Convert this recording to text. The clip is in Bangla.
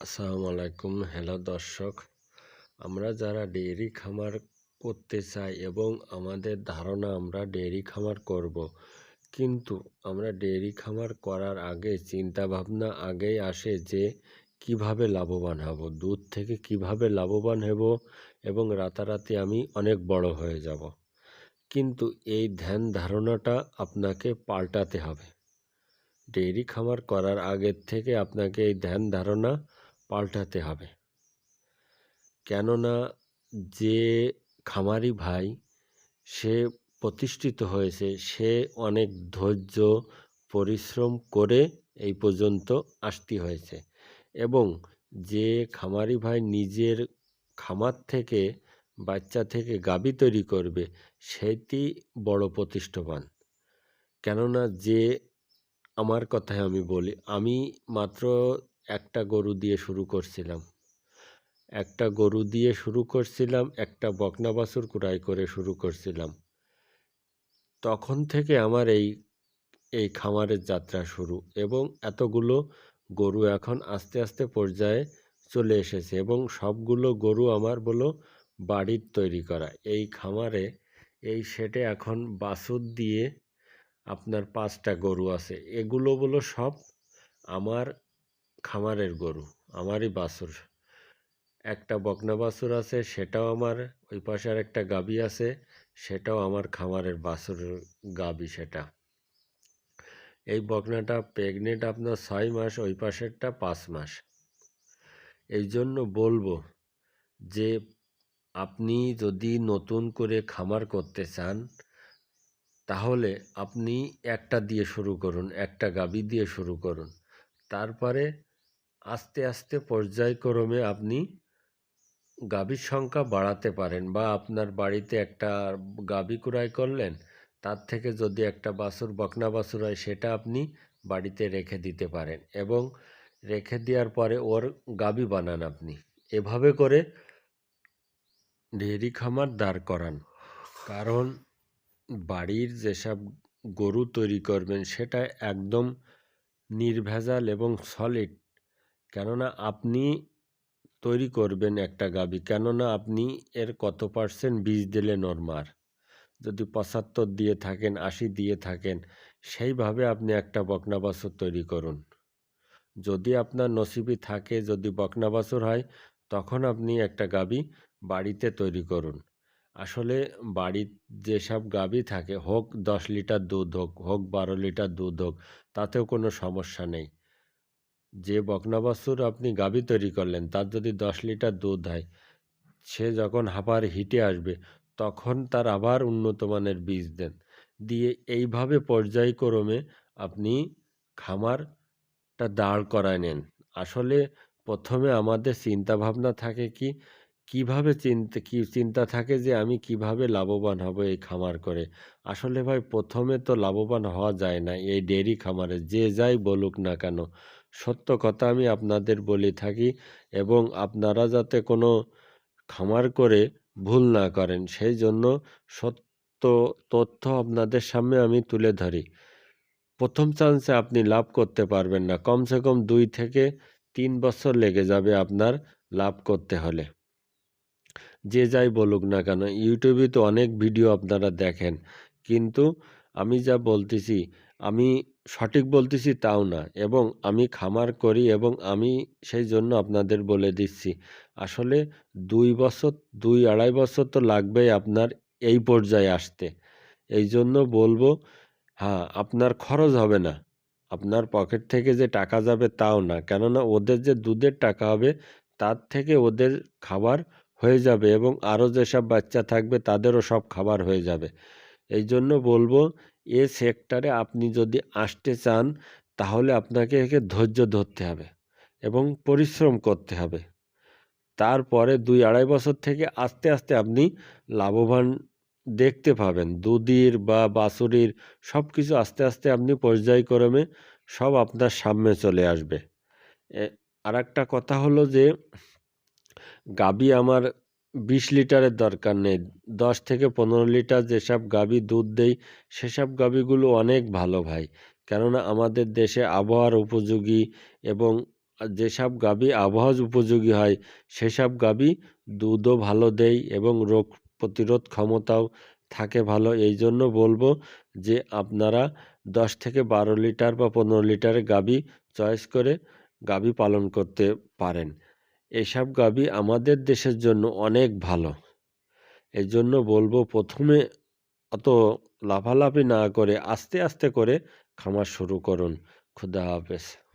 আসসালামু আলাইকুম হ্যালো দর্শক, আমরা যারা ডেয়ারি খামার করতে চাই এবং আমাদের ধারণা আমরা ডেয়ারি খামার করব। কিন্তু আমরা ডেয়ারি খামার করার আগে চিন্তা ভাবনা আগেই আসে যে কীভাবে লাভবান হব, দুধ থেকে কীভাবে লাভবান হব এবং রাতারাতি আমি অনেক বড় হয়ে যাব কিন্তু এই ধ্যান ধারণাটা আপনাকে পাল্টাতে হবে ডেয়ারি খামার করার আগের থেকে আপনাকে এই ধ্যান ধারণা পাল্টাতে হবে। কেননা যে খামারি ভাই সে প্রতিষ্ঠিত হয়েছে, সে অনেক ধৈর্য, পরিশ্রম করে এই পর্যন্ত আসতে হয়েছে এবং যে খামারি ভাই নিজের খামার থেকে, বাচ্চা থেকে গাবি তৈরি করবে, সেটি বড় প্রতিষ্ঠাবান। কেননা যে, আমার কথায় আমি বলি, আমি মাত্র একটা গরু দিয়ে শুরু করছিলাম। একটা গরু দিয়ে শুরু করছিলাম, একটা বকনা বাছুর কুড়াই করে শুরু করছিলাম। তখন থেকে আমার এই এই খামারের যাত্রা শুরু এবং এতগুলো গরু এখন আস্তে আস্তে পর্যায়ে চলে এসেছে এবং সবগুলো গরু আমার বলো বাড়ির তৈরি করা। এই খামারে, এই সেটে এখন বাছুর দিয়ে আপনার পাঁচটা গরু আছে। এগুলো বলো সব আমার খামারের গরু, আমারই বাছুর। একটা বকনা বাছুর আছে, সেটাও আমার, ওই পাশে আর একটা গাবি আছে, সেটাও আমার খামারের বাছুর গাবি সেটা। এই বকনাটা প্রেগনেন্ট আপনার ছয় মাস, ওই পাশেরটা পাঁচ মাস। এই জন্য বলব যে, আপনি যদি নতুন করে খামার করতে চান, তাহলে আপনি একটা দিয়ে শুরু করুন, একটা গাবি দিয়ে শুরু করুন। তারপরে আস্তে আস্তে পর্যায়ক্রমে আপনি গাভীর সংখ্যা বাড়াতে পারেন বা আপনার বাড়িতে একটা গাভী ক্রয় করলেন, তার থেকে যদি একটা বাছুর বকনা বাছুর হয়, সেটা আপনি বাড়িতে রেখে দিতে পারেন এবং রেখে দেওয়ার পরে ওর গাবি বানান আপনি। এভাবে করে ডেয়ারি খামার দাঁড় করান। কারণ বাড়ির যেসব গরু তৈরি করবেন, সেটা একদম নির্ভেজাল এবং সলিড কেননা আপনি তৈরি করবেন একটা গাবি কেননা আপনি এর কত পার্সেন্ট বীজ দিলে নর্মার? যদি পঁচাত্তর দিয়ে থাকেন, আশি দিয়ে থাকেন, সেইভাবে আপনি একটা বকনা তৈরি করুন। যদি আপনার নসিবি থাকে, যদি বকনা হয়, তখন আপনি একটা গাবি বাড়িতে তৈরি করুন। আসলে বাড়ির যেসব গাবি থাকে, হোক দশ লিটার দুধ হোক হোক বারো লিটার দুধ হোক, তাতেও কোনো সমস্যা নেই। যে বকনা বাছুর আপনি গাভী তৈরি করলেন, তার যদি দশ লিটার দুধ হয়, সে যখন হাঁপার হিটে আসবে, তখন তার আবার উন্নত মানের বীজ দেন। দিয়ে এইভাবে পর্যায়ক্রমে আপনি খামারটা দাঁড় করায় নেন। আসলে প্রথমে আমাদের চিন্তাভাবনা থাকে কি কীভাবে চিন্তা, কি চিন্তা থাকে যে আমি কীভাবে লাভবান হব এই খামার করে? আসলে ভাই প্রথমে তো লাভবান হওয়া যায় না এই ডেয়ারি খামারে, যে যাই বলুক না কেন। সত্য কথা আমি আপনাদের বলে থাকি এবং আপনারা যাতে কোনো খামার করে ভুল না করেন, সেই জন্য সত্য তথ্য আপনাদের সামনে আমি তুলে ধরি। প্রথম চান্সে আপনি লাভ করতে পারবেন না, কমসে কম দুই থেকে তিন বছর লেগে যাবে আপনার লাভ করতে হলে। যে যাই বলুক না কেন ইউটিউবে তো অনেক ভিডিও আপনারা দেখেন। কিন্তু আমি যা বলতেছি, আমি সঠিক বলতেছি তাও না। এবং আমি খামার করি এবং আমি সেই জন্য আপনাদের বলে দিচ্ছি। আসলে দুই বছর, দুই আড়াই বছর তো লাগবেই আপনার এই পর্যায়ে আসতে। এই জন্য বলব হ্যাঁ আপনার খরচ হবে না। আপনার পকেট থেকে যে টাকা যাবে তাও না। কেননা ওদের যে দুধের টাকা হবে, তার থেকে ওদের খাবার হয়ে যাবে এবং আরও যেসব বাচ্চা থাকবে তাদেরও সব খাবার হয়ে যাবে। এই জন্য বলব, এ সেক্টরে আপনি যদি আসতে চান, তাহলে আপনাকে একে ধৈর্য ধরতে হবে এবং পরিশ্রম করতে হবে। তারপরে দুই আড়াই বছর থেকে আস্তে আস্তে আপনি লাভবান দেখতে পাবেন। দুধের বা বাছুরির সব কিছু আস্তে আস্তে আপনি পর্যায়ক্রমে সব আপনার সামনে চলে আসবে। আর একটা কথা হলো যে গাবি আমার বিশ লিটারের দরকার নেই। দশ থেকে পনেরো লিটার যেসব গাভী দুধ দেয় সেসব গাভীগুলো অনেক ভালো ভাই। কেননা আমাদের দেশে আবহাওয়ার উপযোগী এবং যেসব গাভী আবহাওয়া উপযোগী হয়, সেসব গাভী দুধও ভালো দেয় এবং রোগ প্রতিরোধ ক্ষমতাও থাকে ভালো। এই জন্য বলব যে আপনারা দশ থেকে বারো লিটার বা পনেরো লিটারের গাভী চয়েস করে গাভী পালন করতে পারেন। এসব গাভী আমাদের দেশের জন্য অনেক ভালো। এর জন্য বলব প্রথমে অত লাফালাফি না করে আস্তে আস্তে করে খামার শুরু করুন। খুদা হাফেজ।